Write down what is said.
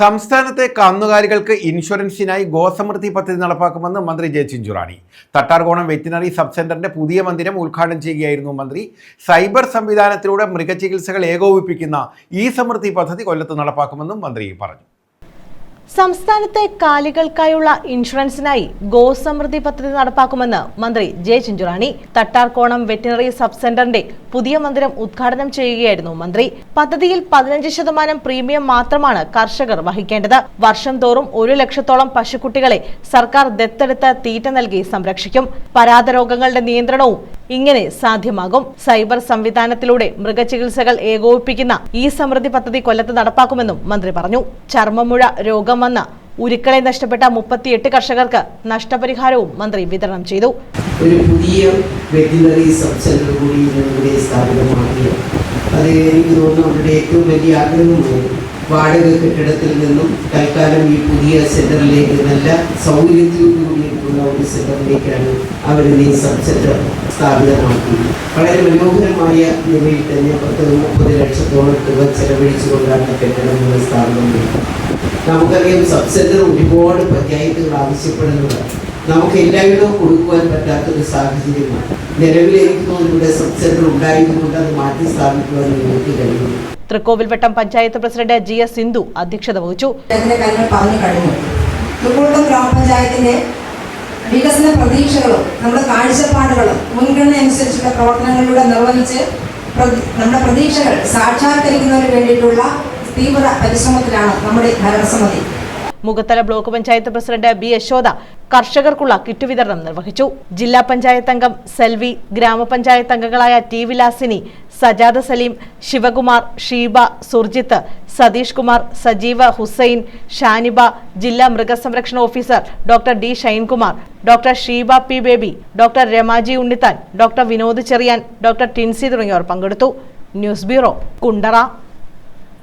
സംസ്ഥാനത്തെ കന്നുകാലികൾക്ക് ഇൻഷുറൻസിനായി ഗോസമൃദ്ധി പദ്ധതി നടപ്പാക്കുമെന്ന് മന്ത്രി J Chinchurani. Thattarkonam veterinary sub സെന്ററിന്റെ പുതിയ മന്ദിരം ഉദ്ഘാടനം ചെയ്യുകയായിരുന്നു മന്ത്രി. സൈബർ സംവിധാനത്തിലൂടെ മൃഗചികിത്സകൾ ഏകോപിപ്പിക്കുന്ന ഈ സമൃദ്ധി പദ്ധതി കൊല്ലത്ത് നടപ്പാക്കുമെന്നും മന്ത്രി പറഞ്ഞു. സംസ്ഥാനത്തെ കാലികൾക്കായുള്ള ഇൻഷുറൻസിനായി ഗോസമൃദ്ധി പദ്ധതി നടപ്പാക്കുമെന്ന് മന്ത്രി J Chinchurani. Thattarkonam veterinary sub സെന്ററിന്റെ പുതിയ മന്ദിരം ഉദ്ഘാടനം ചെയ്യുകയായിരുന്നു മന്ത്രി. പദ്ധതിയിൽ പതിനഞ്ച് ശതമാനം പ്രീമിയം മാത്രമാണ് കർഷകർ വഹിക്കേണ്ടത്. വർഷം തോറും ഒരു ലക്ഷത്തോളം പശുക്കുട്ടികളെ സർക്കാർ ദത്തെടുത്ത് തീറ്റ നൽകി സംരക്ഷിക്കും. പരാതരോഗങ്ങളുടെ നിയന്ത്രണവും ഇങ്ങനെ സാധ്യമാകും. സൈബർ സംവിധാനത്തിലൂടെ മൃഗചികിത്സകൾ ഏകോപിപ്പിക്കുന്ന ഈ സമൃദ്ധി പദ്ധതി കൊല്ലത്ത് നടപ്പാക്കുമെന്നും മന്ത്രി പറഞ്ഞു. ചർമ്മമുഴ രോഗം വന്ന ഉരുക്കളെ നഷ്ടപ്പെട്ട മുപ്പത്തിയെട്ട് കർഷകർക്ക് നഷ്ടപരിഹാരവും മന്ത്രി വിതരണം ചെയ്തു. ഒരു പുതിയ വെറ്റിനറി സബ് സെന്റർ കൂടി ഇവിടെ സ്ഥാപിതമാക്കി അത് എനിക്ക് തോന്നുന്നു അവരുടെ ഏറ്റവും വലിയ ആഗ്രഹമാണ് വാടക കെട്ടിടത്തിൽ നിന്നും തൽക്കാലം ഈ പുതിയ സെന്ററിലേക്ക് നല്ല സൗകര്യത്തോടു കൂടി ഒരു സെന്ററിലേക്കാണ് അവർ ഈ സബ് സെന്റർ സ്ഥാപിതമാക്കി വളരെ മനോഹരമായ നിലയിൽ തന്നെ പത്ത് മുപ്പത് ലക്ഷത്തോളം തുക ചെലവഴിച്ചുകൊണ്ടാണ് കെട്ടിടങ്ങൾ സ്ഥാപിതം നമുക്കറിയാം സബ് സെന്റർ ഒരുപാട് പഞ്ചായത്തുകൾ ആവശ്യപ്പെടുന്നതാണ് നമുക്ക് എല്ലായിടവും കൊടുക്കുവാൻ പറ്റാത്തൊരു സാഹചര്യമാണ്. നിലവിൽ സബ് സെന്റർ ഉണ്ടായതുകൊണ്ട് അത് മാറ്റി സ്ഥാപിക്കുവാൻ നിങ്ങൾക്ക് കഴിയുന്നു. Thrikkovilvattam panchayat president G S Sindhu അധ്യക്ഷത വഹിച്ചു. വികസന പ്രതീക്ഷകളും നമ്മുടെ കാഴ്ചപ്പാടുകളും മുൻഗണന അനുസരിച്ചുള്ള പ്രവർത്തനങ്ങളിലൂടെ നിർവഹിച്ച് നമ്മുടെ പ്രതീക്ഷകൾ സാക്ഷാത്കരിക്കുന്നതിന് വേണ്ടിയിട്ടുള്ള തീവ്ര പരിശ്രമത്തിലാണ് നമ്മുടെ ഭരണസമിതി. Mukhathala block panchayat president B Yashoda കർഷകർക്കുള്ള kit വിതരണം നിർവഹിച്ചു. ജില്ലാ പഞ്ചായത്ത് അംഗം സെൽവി ഗ്രാമപഞ്ചായത്ത് അംഗങ്ങളായ ടി വിലാസിനി സജാദ സലീം ശിവകുമാർ ഷീബ സുർജിത്ത് സതീഷ് കുമാർ സജീവ ഹുസൈൻ ഷാനിബ ജില്ലാ മൃഗസംരക്ഷണ officer doctor D Shinekumar doctor Sheeba P Baby doctor Ramaji Unnithan doctor Vinod Cherian doctor Tincy തുടങ്ങിയവർ പങ്കെടുത്തു. News bureau Kundara.